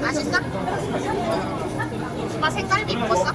맛있어? 오빠 색깔도 이뻤어?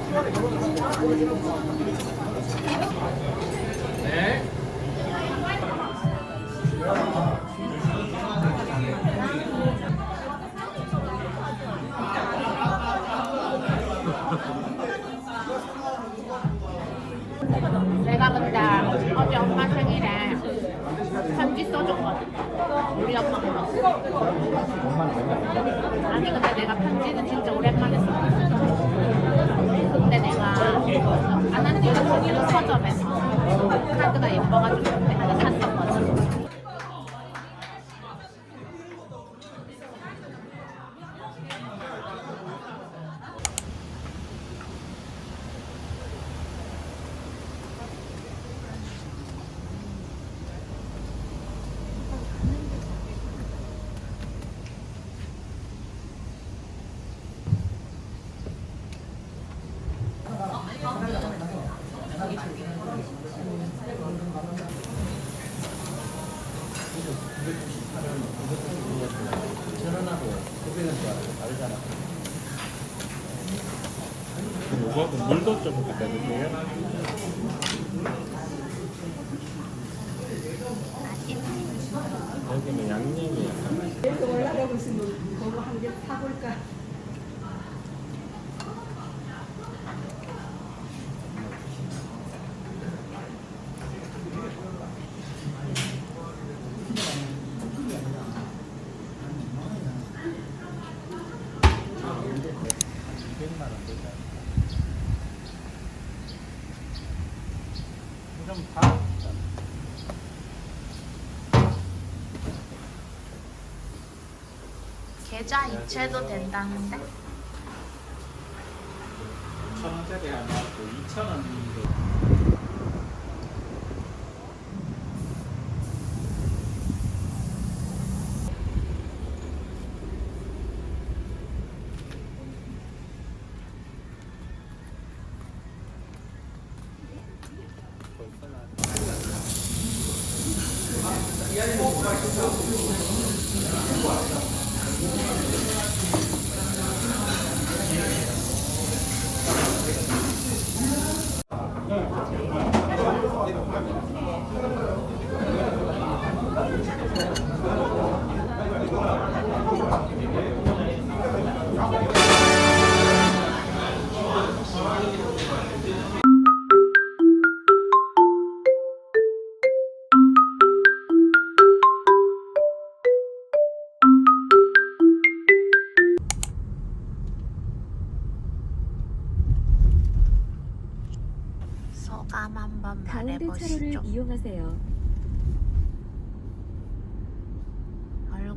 이거 물도 좀 갖다 주세요. 여기는 양념이 약간 맛있어요. 이렇게 올라가고 있으면 그거 한 개 사볼까? 좀 봐. 계좌 이체도 된다는데? 5천 원짜리 하나 또 2천원 정도. 何?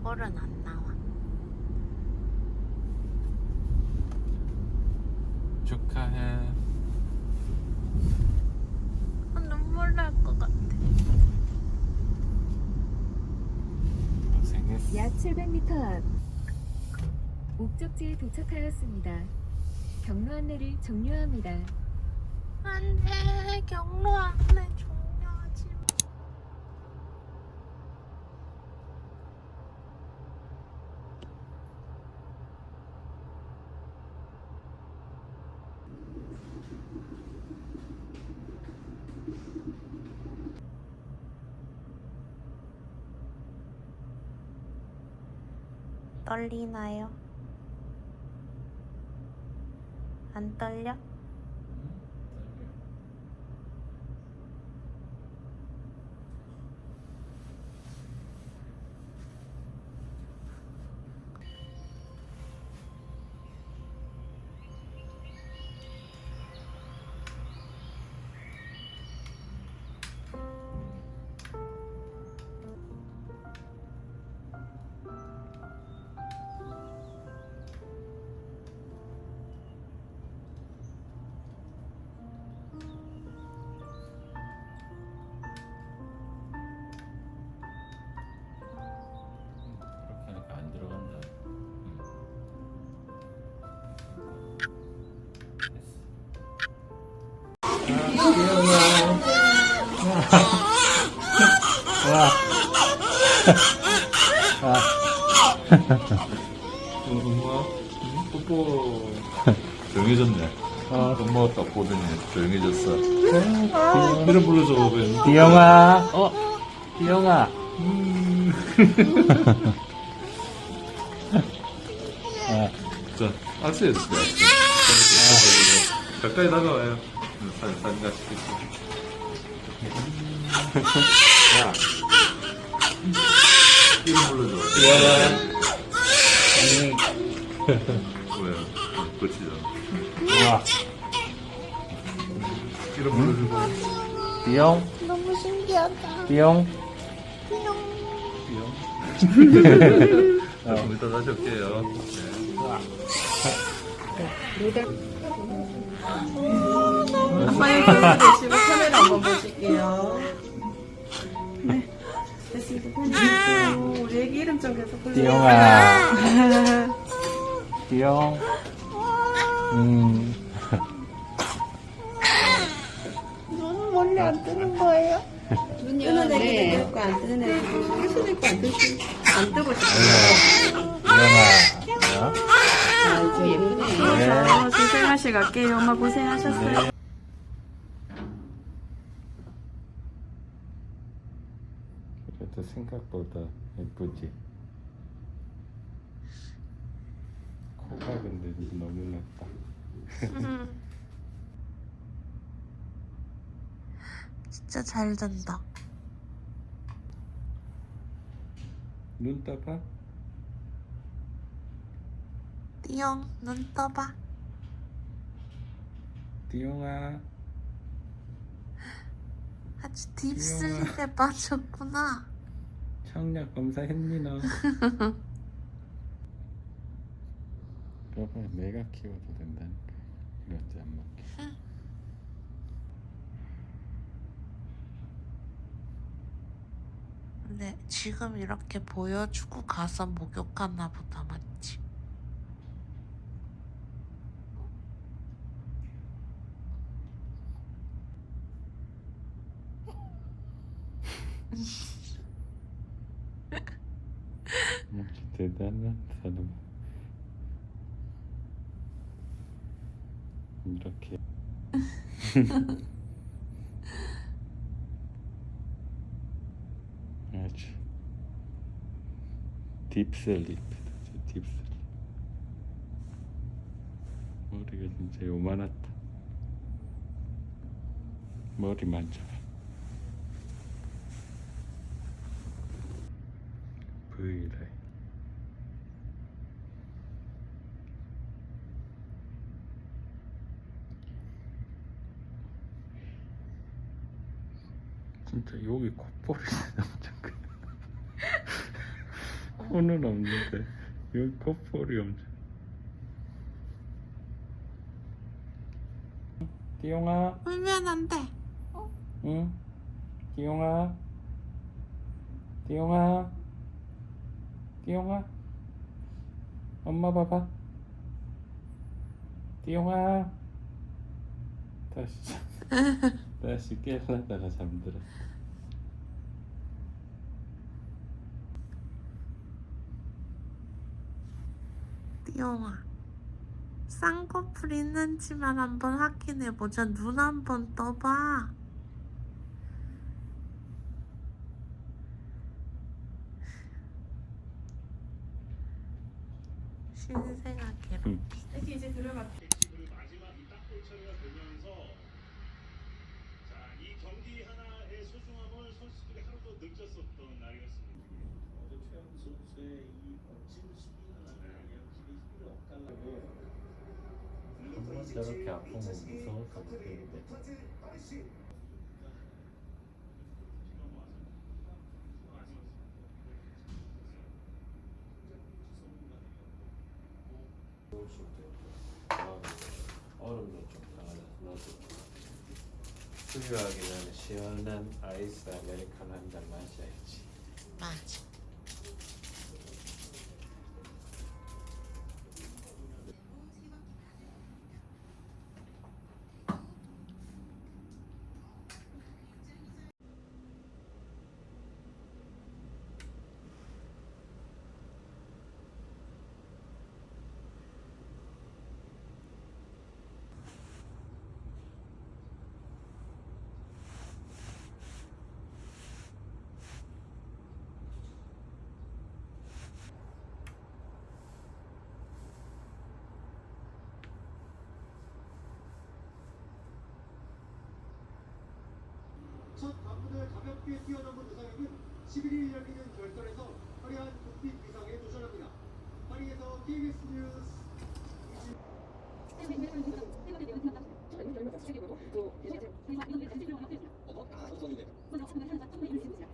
얼굴은 안 나와. 축하해. 아, 눈물 날 것 같아. 고생했어. 약 700m 앞 목적지에 도착하였습니다. 경로 안내를 종료합니다. 안돼 경로 안내 종료하지 마. 떨리나요? 안 떨려? 와. 아. 엄마, 뽀뽀. 조용해졌네. 아, 엄마가 딱 보더니 조용해졌어. 이름 불러줘, Ben. 디영아, 어, 디영아. 아, 자, 악수해주세요. 악수. 가까이 다가와요. 응, 사진, 사진 같이 찍고. 야. 이름 불러줘. 왜요? 그치죠. 와, 이름 불러주고. 디영, 너무 신기하다. 디영. 좀 이따 다시 올게요. 네. 아빠의 편을 대시고 카메라 한번 보실게요. 네. 됐습니다. 우리 애기 이름 좀 계속 불러요. 디영아. 디영. 음. 원래 안 뜨는 거예요? 뜨는 애기도 있고 안 뜨는 애기도 있고 뜨는 있고 안 뜨고 안 뜨고 싶어요. 디영아. 아주 예쁘네. 저 고생하시 갈게요. 엄마 고생하셨어요. 그래도 생각보다 예쁘지. 코가 근데 너무 낮다. 진짜 잘 된다. 눈 떠봐. 띠용, 눈 떠봐. 디영아. 아주 딥슬립에 빠졌구나. 청력 검사했니 너? 그러면 내가 키워도 된다니까. 이런지 안 맞게. 근데 지금 이렇게 보여주고 가서 목욕하나 보다, 맞지? 역시 대단한 사람. 이렇게. 아주 딥슬립이다. 딥슬립. 머리가 진짜 요만하다. 머리 만져봐. V라인. 진짜 여기 콧볼이 엄청 크. 코는 없는데 여기 콧볼이 엄청. 띠용아, 울면 안 돼. 응? 띠용아, 띠용아, 띠용아, 엄마 봐봐. 띠용아, 다시 잠- 다시 깨려다가 잠들어. 띠용아. 쌍꺼풀 있는지만 한번 확인해보자. 눈 한번 떠봐. 신생아 괴롭. 애기 이제 들어가. 그리고 마지막 이 딱골 처리가 되면서 자, 이 경기 하나의 소중함을 선수들이 하루도 느꼈었던 날이었습니다. 어제 최영수 선수의 이 멋진 수비나 연습이 힘이 없달라고 한번 저렇게 아프면 무서울 것 같은데 얼음도 좀 강하다. 넣어줄게 수유하기 전에 시원한 아이스 아메리카노 한 잔 마셔야지 맞아. 점프를 가볍게 뛰어넘은 우상혁은 11일 열리는 결선에서 화려한 국비 비상에 도전합니다. 파리에서 KBS 뉴스 왜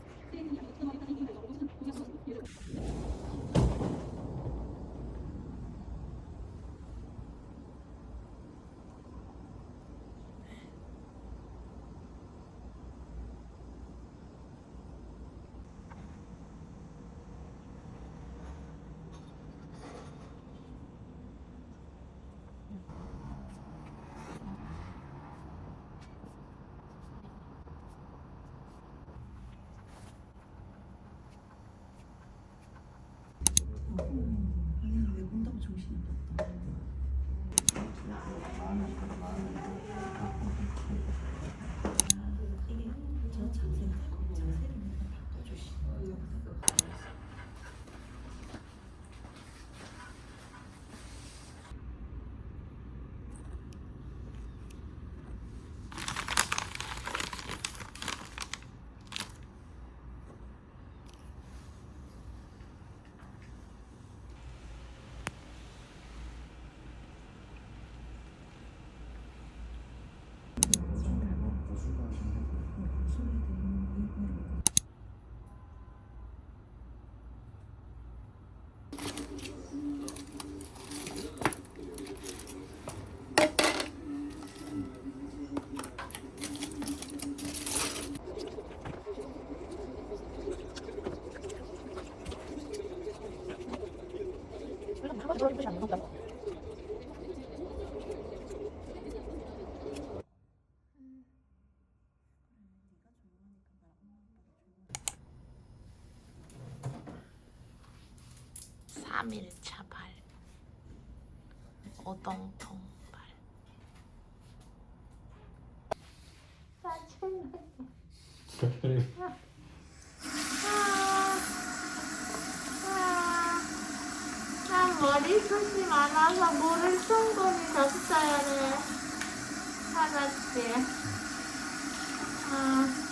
3일차 발 어동통 발 짜증나 머리숱이 많아서 물을 충분히 줬어야 돼. 알았지? 아.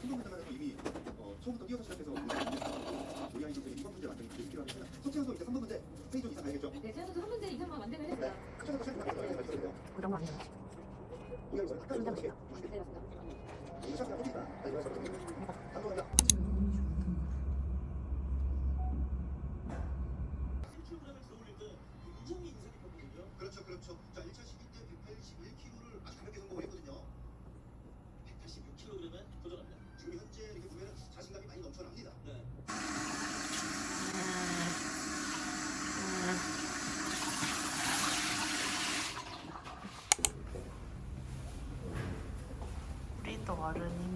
승부문제만해서 이미 어, 처음부터 뛰어서 시작해서 조리아인 선수들이 이번 문제 만드는 게 필요합니다. 서채현 선수 이제 3번 문제 세이존 이상 가야겠죠? 네, 제가 한 문제 이상만 만들면 했어요. 네. 서채현 선수 최근 가서 말씀드려요. 그런 거 아니야. 오늘 저는 아까 문제 볼게요. 오늘 시작하면 어디가? 아니, 이거 저는 감독합니다. 1kg을 들어올릴 때 굉장히 인상이 깊었거든요. 그렇죠, 그렇죠. 자, 1차 12 때 181kg를 아주 가볍게 성공을 했거든요. 186kg에 도전합니다. 지금 현재 이렇게 보면 자신감이 많이 넘쳐납니다. 네. 우리도 어른이